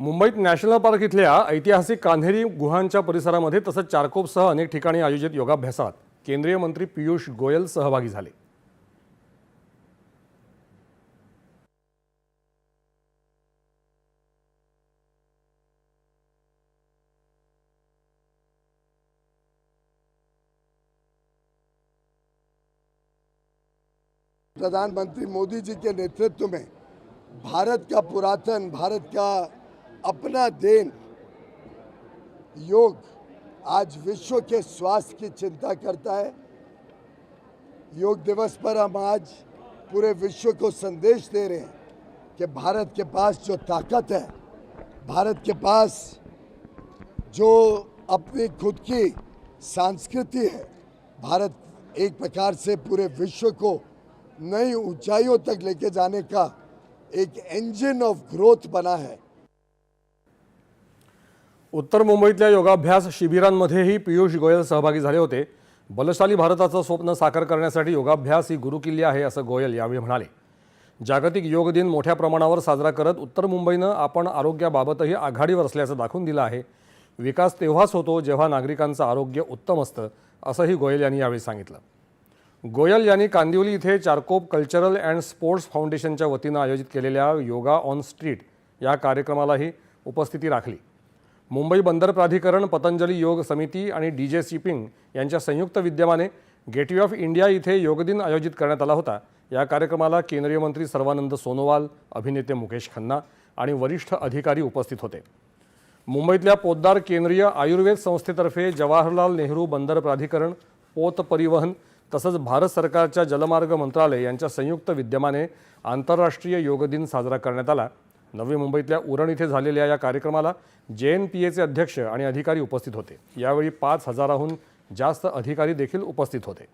मुंबईत national park इथल्या ऐतिहासिक कान्हेरी गुहांच्या परिसरामध्ये तसंच चारकोपसह अनेक ठिकाणी आयोजित योगाभ्यासात केंद्रीय मंत्री पियुष गोयल सहभागी झाले. प्रधानमंत्री मोदी जी के नेतृत्व में भारत का पुरातन भारत का अपना देन, योग आज विश्व के स्वास्थ्य की चिंता करता है। योग दिवस पर हम आज पूरे विश्व को संदेश दे रहे हैं कि भारत के पास जो ताकत है, भारत के पास जो अपनी खुद की संस्कृति है, भारत एक प्रकार से पूरे विश्व को नई ऊंचाइयों तक लेके जाने का एक इंजन ऑफ़ ग्रोथ बना है। उत्तर मुंबईतल्या योगाभ्यास शिबिरांमध्येही पियुष गोयल सहभागी झाले होते. बलशाली भारताचं स्वप्न साकार करण्यासाठी योगाभ्यास ही गुरुकिल्ली आहे असं गोयल यावेळी म्हणाले. जागतिक योग दिन मोठ्या प्रमाणावर साजरा करत उत्तर मुंबईनं आपण आरोग्याबाबतही आघाडीवर असल्याचं दाखवून दिलं आहे. विकास तेव्हाच होतो जेव्हा नागरिकांचं आरोग्य उत्तम असतं असंही गोयल यांनी यावेळी सांगितलं. गोयल यांनी कांदिवली इथे चारकोप कल्चरल अँड स्पोर्ट्स फाउंडेशनच्या वतीनं आयोजित केलेल्या योगा ऑन स्ट्रीट या कार्यक्रमालाही उपस्थिती राखली. मुंबई बंदर प्राधिकरण पतंजली योग समिती आणि डी जे शिपिंग यांच्या संयुक्त विद्यमाने गेटवे ऑफ इंडिया इथे योगदिन आयोजित करण्यात आला होता. या कार्यक्रमाला केंद्रीय मंत्री सर्वानंद सोनोवाल अभिनेते मुकेश खन्ना आणि वरिष्ठ अधिकारी उपस्थित होते. मुंबईतल्या पोद्दार केंद्रीय आयुर्वेद संस्थेतर्फे जवाहरलाल नेहरू बंदर प्राधिकरण पोत परिवहन तसंच भारत सरकारच्या जलमार्ग मंत्रालय यांच्या संयुक्त विद्यमाने आंतरराष्ट्रीय योग दिन साजरा करण्यात आला. नवी मुंबईतल्या उरण इथे झालेल्या या कार्यक्रमाला जे एन पी एचे अध्यक्ष आणि अधिकारी उपस्थित होते. यावेळी पाच हजाराहून जास्त अधिकारी देखील उपस्थित होते.